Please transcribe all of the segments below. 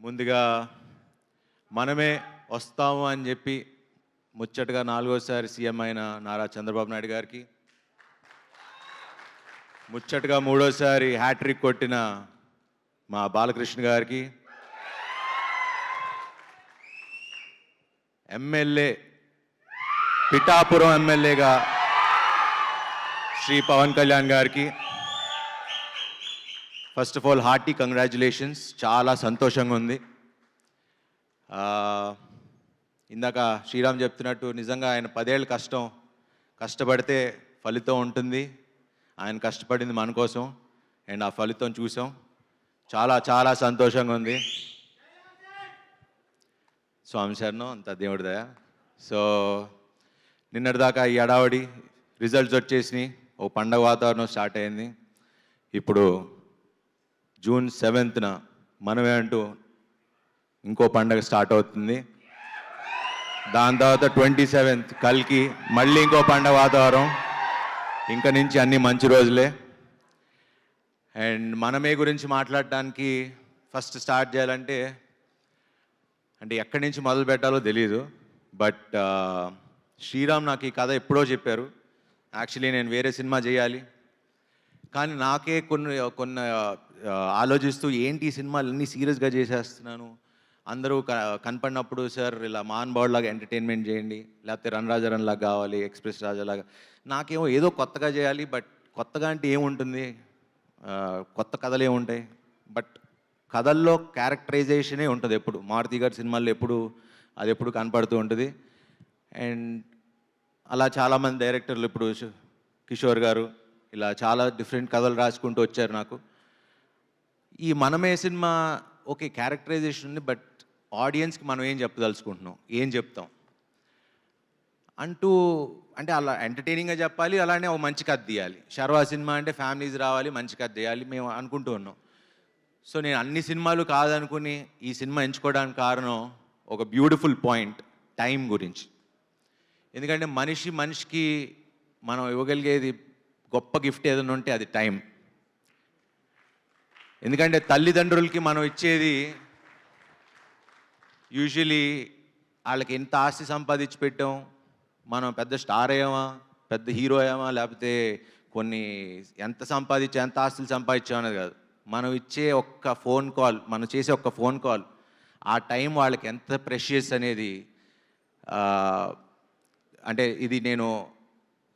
ముందుగా మనమే వస్తాము అని చెప్పి ముచ్చటగా నాలుగోసారి సీఎం అయిన నారా చంద్రబాబు నాయుడు గారికి ముచ్చటగా మూడోసారి హ్యాట్రిక్ కొట్టిన మా బాలకృష్ణ గారికి ఎమ్మెల్యే పిఠాపురం ఎమ్మెల్యేగా శ్రీ పవన్ కళ్యాణ్ గారికి first of all hearty congratulations చాలా సంతోషంగా ఉంది. ఇందాక శ్రీరామ్ చెప్తున్నట్టు నిజంగా ఆయన పదేళ్ళ కష్టం కష్టపడితే ఫలితం ఉంటుంది. ఆయన కష్టపడింది మన కోసం. అండ్ ఆ ఫలితం చూసాం. చాలా చాలా సంతోషంగా ఉంది. స్వామి శరణం అంత దేవుడి దయ. సో నిన్నటిదాకా ఈ అడావడి రిజల్ట్స్ వచ్చేసినాయి. ఓ పండగ వాతావరణం స్టార్ట్ అయింది. ఇప్పుడు జూన్ సెవెంత్న మనమే అంటూ ఇంకో పండగ స్టార్ట్ అవుతుంది. దాని తర్వాత ట్వంటీ సెవెంత్ కల్కి మళ్ళీ ఇంకో పండగ వాతావరణం. ఇంకా నుంచి అన్ని మంచి రోజులే. అండ్ మనమే గురించి మాట్లాడటానికి ఫస్ట్ స్టార్ట్ చేయాలంటే అంటే ఎక్కడి నుంచి మొదలు పెట్టాలో తెలియదు బట్ శ్రీరామ్ నాకు ఈ కథ ఎప్పుడో చెప్పారు. యాక్చువల్లీ నేను వేరే సినిమా చేయాలి. కానీ నాకే కొన్ని కొన్ని ఆలోచిస్తూ ఏంటి ఈ సినిమాలు అన్నీ సీరియస్గా చేసేస్తున్నాను? అందరూ క- కనపడినప్పుడు సార్ ఇలా మాన్ లాగా ఎంటర్టైన్మెంట్ చేయండి లేకపోతే రన్ రాజా రన్ లాగా కావాలి ఎక్స్ప్రెస్ రాజా లాగా. నాకేమో ఏదో కొత్తగా చేయాలి బట్ కొత్తగా అంటే ఏముంటుంది? కొత్త కథలు ఏముంటాయి? బట్ కథల్లో క్యారెక్టరైజేషనే ఉంటుంది ఎప్పుడు. మారుతి గారి సినిమాల్లో ఎప్పుడు అది ఎప్పుడు కనపడుతూ ఉంటుంది. అండ్ అలా చాలామంది డైరెక్టర్లు ఇప్పుడు కిషోర్ గారు ఇలా చాలా డిఫరెంట్ కథలు రాసుకుంటూ వచ్చారు నాకు. ఈ మనమే సినిమా ఓకే క్యారెక్టరైజేషన్ ఉంది బట్ ఆడియన్స్కి మనం ఏం చెప్పదలుచుకుంటున్నాం? ఏం చెప్తాం? అంటూ అంటే అలా ఎంటర్టైనింగ్గా చెప్పాలి అలానే ఒక మంచి కథ తీయాలి. షర్వా సినిమా అంటే ఫ్యామిలీస్ రావాలి మంచి కథ తీయాలి మేము అనుకుంటూ ఉన్నాం. సో నేను అన్ని సినిమాలు కాదనుకుని ఈ సినిమా ఎంచుకోవడానికి కారణం ఒక బ్యూటిఫుల్ పాయింట్ టైం గురించి. ఎందుకంటే మనిషి మనిషికి మనం ఇవ్వగలిగేది గొప్ప గిఫ్ట్ ఏదైనా ఉంటే అది టైం ఎందుకంటే తల్లిదండ్రులకి మనం ఇచ్చేది యూజువలీ వాళ్ళకి ఎంత ఆస్తి సంపాదించి పెట్టాం? మనం పెద్ద స్టార్ అయ్యామా? పెద్ద హీరో అయ్యామా? లేకపోతే కొన్ని ఎంత సంపాదించా ఎంత ఆస్తులు సంపాదించాం అనేది కాదు. మనం ఇచ్చే ఒక్క ఫోన్ కాల్ మనం చేసే ఒక్క ఫోన్ కాల్ ఆ టైం వాళ్ళకి ఎంత ప్రెషియస్ అనేది అంటే ఇది నేను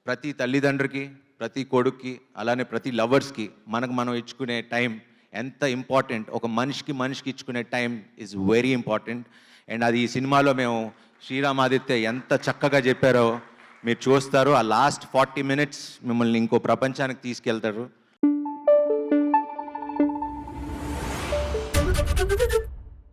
ప్రతి తల్లిదండ్రికి ప్రతి కొడుక్కి అలానే ప్రతి లవర్స్కి మనకు మనం ఇచ్చుకునే టైం ఎంత ఇంపార్టెంట్ ఒక మనిషికి మనిషికి ఇచ్చుకునే time is very important and అది ఈ సినిమాలో మేము శ్రీరామ్ ఆదిత్య ఎంత చక్కగా చెప్పారో మీరు చూస్తారు. ఆ లాస్ట్ ఫార్టీ మినిట్స్ మిమ్మల్ని ఇంకో ప్రపంచానికి తీసుకెళ్తారు.